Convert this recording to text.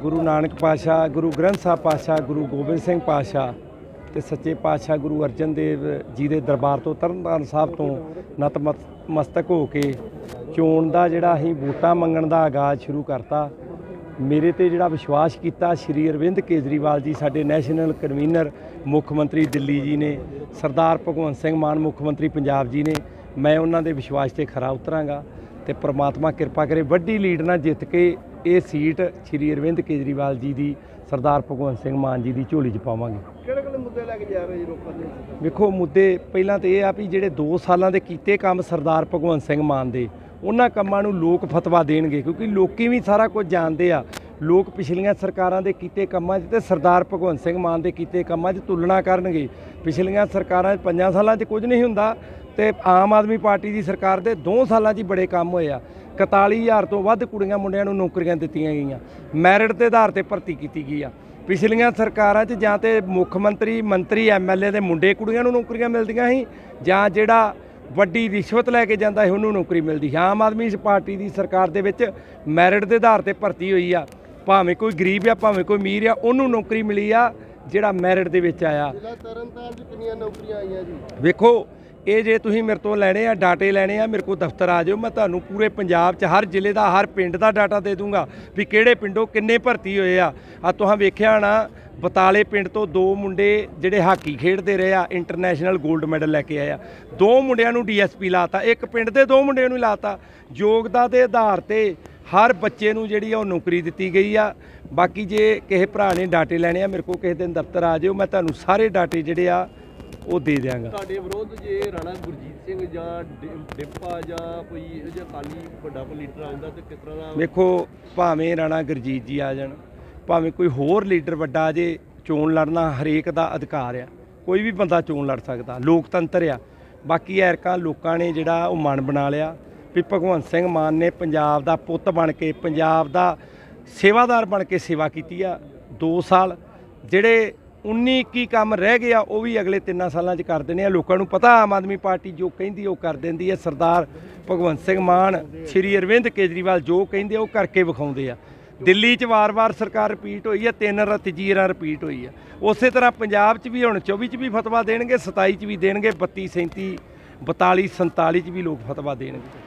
ਗੁਰੂ ਨਾਨਕ ਪਾਤਸ਼ਾਹ, ਗੁਰੂ ਗ੍ਰੰਥ ਸਾਹਿਬ ਪਾਤਸ਼ਾਹ, ਗੁਰੂ ਗੋਬਿੰਦ ਸਿੰਘ ਪਾਤਸ਼ਾਹ ਤੇ ਸੱਚੇ ਪਾਤਸ਼ਾਹ ਗੁਰੂ ਅਰਜਨ ਦੇਵ ਜੀ ਦੇ ਦਰਬਾਰ ਤੋਂ, ਤਰਨਤਾਰਨ ਸਾਹਿਬ ਤੋਂ ਨਤਮਸਤਕ ਹੋ ਕੇ ਚੋਣ ਦਾ ਜਿਹੜਾ ਅਸੀਂ ਵੋਟਾਂ ਮੰਗਣ ਦਾ ਆਗਾਜ਼ ਸ਼ੁਰੂ ਕਰਤਾ। ਮੇਰੇ ਤੇ ਜਿਹੜਾ ਵਿਸ਼ਵਾਸ ਕੀਤਾ ਸ਼੍ਰੀ ਅਰਵਿੰਦ ਕੇਜਰੀਵਾਲ ਜੀ, ਸਾਡੇ ਨੈਸ਼ਨਲ ਕਨਵੀਨਰ ਮੁੱਖ ਮੰਤਰੀ ਦਿੱਲੀ ਜੀ ਨੇ, ਸਰਦਾਰ ਭਗਵੰਤ ਸਿੰਘ ਮਾਨ ਮੁੱਖ ਮੰਤਰੀ ਪੰਜਾਬ ਜੀ ਨੇ, ਮੈਂ ਉਹਨਾਂ ਦੇ ਵਿਸ਼ਵਾਸ ਤੇ ਖਰਾ ਉਤਰਾਂਗਾ। ਤੇ ਪ੍ਰਮਾਤਮਾ ਕਿਰਪਾ ਕਰੇ ਵੱਡੀ ਲੀਡ ਨਾਲ ਜਿੱਤ ਕੇ ਇਹ ਸੀਟ ਸ਼੍ਰੀ ਅਰਵਿੰਦ ਕੇਜਰੀਵਾਲ ਜੀ ਦੀ ਸਰਦਾਰ ਭਗਵੰਤ ਸਿੰਘ ਮਾਨ ਜੀ ਦੀ ਝੋਲੀ 'ਚ ਪਾਵਾਂਗੇ। ਕਿਹੜੇ ਕਿਹੜੇ ਮੁੱਦੇ ਲੈ ਕੇ ਜਾ ਰਹੇ ਜੀ ਲੋਕਾਂ ਦੇ? ਵੇਖੋ ਮੁੱਦੇ ਪਹਿਲਾਂ ਤੇ ਇਹ ਆ ਵੀ ਜਿਹੜੇ 2 ਸਾਲਾਂ ਦੇ ਕੀਤੇ ਕੰਮ ਸਰਦਾਰ ਭਗਵੰਤ ਸਿੰਘ ਮਾਨ ਦੇ ਉਹਨਾਂ ਕੰਮਾਂ ਨੂੰ ਲੋਕ ਫਤਵਾ ਦੇਣਗੇ ਕਿਉਂਕਿ ਲੋਕੀ ਵੀ ਸਾਰਾ ਕੁਝ ਜਾਣਦੇ ਆ। ਲੋਕ ਪਿਛਲੀਆਂ ਸਰਕਾਰਾਂ ਦੇ ਕੀਤੇ ਕੰਮਾਂ 'ਚ ਤੇ ਸਰਦਾਰ ਭਗਵੰਤ ਸਿੰਘ ਮਾਨ ਦੇ ਕੀਤੇ ਕੰਮਾਂ 'ਚ ਤੁਲਨਾ ਕਰਨਗੇ। ਪਿਛਲੀਆਂ ਸਰਕਾਰਾਂ 'ਚ ਪੰਜਾਂ ਸਾਲਾਂ 'ਚ ਕੁਝ ਨਹੀਂ ਹੁੰਦਾ ਤੇ ਆਮ ਆਦਮੀ ਪਾਰਟੀ ਦੀ ਸਰਕਾਰ ਦੇ 2 ਸਾਲਾਂ 'ਚ ਹੀ ਬੜੇ ਕੰਮ ਹੋਏ ਆ। 41000 ਤੋਂ ਵੱਧ ਕੁੜੀਆਂ ਮੁੰਡਿਆਂ ਨੂੰ ਨੌਕਰੀਆਂ ਦਿੱਤੀਆਂ ਗਈਆਂ। ਮੈਰਿਟ ਦੇ ਆਧਾਰ ਤੇ ਭਰਤੀ ਕੀਤੀ ਗਈ ਆ। ਪਿਛਲੀਆਂ ਸਰਕਾਰਾਂ 'ਚ ਜਾਂ ਤੇ ਮੁੱਖ ਮੰਤਰੀ ਮੰਤਰੀ ਐਮਐਲਏ ਦੇ ਮੁੰਡੇ ਕੁੜੀਆਂ ਨੂੰ ਨੌਕਰੀਆਂ ਮਿਲਦੀਆਂ ਸੀ ਜਾਂ ਜਿਹੜਾ ਵੱਡੀ ਰਿਸ਼ਵਤ ਲੈ ਕੇ ਜਾਂਦਾ ਸੀ ਉਹਨੂੰ ਨੌਕਰੀ ਮਿਲਦੀ ਸੀ। ਆਮ ਆਦਮੀ ਪਾਰਟੀ ਦੀ ਸਰਕਾਰ ਦੇ ਵਿੱਚ ਮੈਰਿਟ ਦੇ ਆਧਾਰ ਤੇ ਭਰਤੀ ਹੋਈ ਆ। ਭਾਵੇਂ ਕੋਈ ਗਰੀਬ ਆ ਭਾਵੇਂ ਕੋਈ ਅਮੀਰ ਆ ਉਹਨੂੰ ਨੌਕਰੀ ਮਿਲੀ ਆ ਜਿਹੜਾ ਮੈਰਿਟ ਦੇ ਵਿੱਚ ਆਇਆ। ਜ਼ਿਲ੍ਹਾ ਤਰਨਤਾਰਨ 'ਚ ਕਿੰਨੀਆਂ ਨੌਕਰੀਆਂ ਆਈਆਂ ਜੀ? ਵੇਖੋ ਇਹ ਜੇ ਤੁਸੀਂ ਮੇਰੇ ਤੋਂ ਲੈਣੇ ਆ ਡਾਟੇ ਲੈਣੇ ਆ ਮੇਰੇ ਕੋਲ ਦਫ਼ਤਰ ਆ ਜਾਓ ਮੈਂ ਤੁਹਾਨੂੰ ਪੂਰੇ ਪੰਜਾਬ 'ਚ ਹਰ ਜ਼ਿਲ੍ਹੇ ਦਾ ਹਰ ਪਿੰਡ ਦਾ ਡਾਟਾ ਦੇ ਦੂੰਗਾ ਵੀ ਕਿਹੜੇ ਪਿੰਡੋਂ ਕਿੰਨੇ ਭਰਤੀ ਹੋਏ ਆ। ਆ ਤੁਸੀਂ ਵੇਖਿਆ ਨਾ ਬਤਾਲੇ ਪਿੰਡ ਤੋਂ ਦੋ ਮੁੰਡੇ ਜਿਹੜੇ ਹਾਕੀ ਖੇਡਦੇ ਰਹੇ ਆ ਇੰਟਰਨੈਸ਼ਨਲ 골ਡ ਮੈਡਲ ਲੈ ਕੇ ਆਏ ਆ। ਦੋ ਮੁੰਡਿਆਂ ਨੂੰ ਡੀਐਸਪੀ ਲਾਤਾ ਇੱਕ ਪਿੰਡ ਦੇ ਦੋ ਮੁੰਡਿਆਂ ਨੂੰ ਲਾਤਾ। ਯੋਗਤਾ ਦੇ ਆਧਾਰ ਤੇ ਹਰ ਬੱਚੇ ਨੂੰ ਜਿਹੜੀ ਆ ਉਹ ਨੌਕਰੀ ਦਿੱਤੀ ਗਈ ਆ। ਬਾਕੀ ਜੇ ਕਿਸੇ ਭਰਾ ਨੇ ਡਾਟੇ ਲੈਣੇ ਆ ਮੇਰੇ ਕੋਲ ਕਿਸੇ ਦਿਨ ਦਫ਼ਤਰ ਆ ਜਾਓ ਮੈਂ ਤੁਹਾਨੂੰ ਸਾਰੇ ਡਾਟੇ ਜਿਹੜੇ ਆ ਉਹ ਦੇ ਦਿਆਂਗਾ। ਤੁਹਾਡੇ ਵਿਰੋਧ ਜੇ ਰਾਣਾ ਗੁਰਜੀਤ ਸਿੰਘ ਜਾਂ ਡਿੰਪਾ ਜਾਂ ਕੋਈ ਇਹੋ ਜਿਹਾ ਕਾਲੀ ਵੱਡਾ ਲੀਡਰ ਆਉਂਦਾ ਤੇ ਕਿਸ ਤਰ੍ਹਾਂ ਦਾ ਵੇਖੋ ਭਾਵੇਂ ਰਾਣਾ ਗੁਰਜੀਤ ਜੀ ਆ ਜਾਣ ਭਾਵੇਂ ਕੋਈ ਹੋਰ ਲੀਡਰ ਵੱਡਾ ਜੇ ਚੋਣ ਲੜਨਾ ਹਰੇਕ ਦਾ ਅਧਿਕਾਰ ਆ। ਕੋਈ ਵੀ ਬੰਦਾ ਚੋਣ ਲੜ ਸਕਦਾ ਲੋਕਤੰਤਰ ਆ। ਬਾਕੀ ਐਰਕਾਂ ਲੋਕਾਂ ਨੇ ਜਿਹੜਾ ਉਹ ਮਨ ਬਣਾ ਲਿਆ। ਵੀ ਭਗਵੰਤ ਸਿੰਘ ਮਾਨ ਨੇ ਪੰਜਾਬ ਦਾ ਪੁੱਤ ਬਣ ਕੇ, ਪੰਜਾਬ ਦਾ ਸੇਵਾਦਾਰ ਬਣ ਕੇ ਸੇਵਾ ਕੀਤੀ ਆ 2 ਸਾਲ। ਜਿਹੜੇ 19 21 ਕੰਮ ਰਹਿ ਗਏ ਆ, ਉਹ ਵੀ ਅਗਲੇ 3 ਸਾਲਾਂ 'ਚ ਕਰ ਦੇਣੇ ਆ। ਲੋਕਾਂ ਨੂੰ ਪਤਾ, ਆਮ ਆਦਮੀ ਪਾਰਟੀ ਜੋ ਕਹਿੰਦੀ ਉਹ ਕਰ ਦਿੰਦੀ ਹੈ ਸਰਦਾਰ ਭਗਵੰਤ ਸਿੰਘ ਮਾਨ, ਸ਼੍ਰੀ ਅਰਵਿੰਦ ਕੇਜਰੀਵਾਲ ਜੋ ਕਹਿੰਦੇ ਉਹ ਕਰਕੇ ਵਿਖਾਉਂਦੇ ਆ। ਦਿੱਲੀ 'ਚ ਵਾਰ-ਵਾਰ ਸਰਕਾਰ ਰਿਪੀਟ ਹੋਈ ਹੈ ਤਿੰਨ ਰ ਤੀਜੀ ਵਾਰ ਰਿਪੀਟ ਹੋਈ ਹੈ ਉਸੇ ਤਰ੍ਹਾਂ ਪੰਜਾਬ 'ਚ ਵੀ ਹੁਣ 24 'ਚ ਵੀ ਫਤਵਾ ਦੇਣਗੇ 27 'ਚ ਵੀ ਦੇਣਗੇ 32 37 42 47 'ਚ ਵੀ ਲੋਕ ਫਤਵਾ ਦੇਣਗੇ।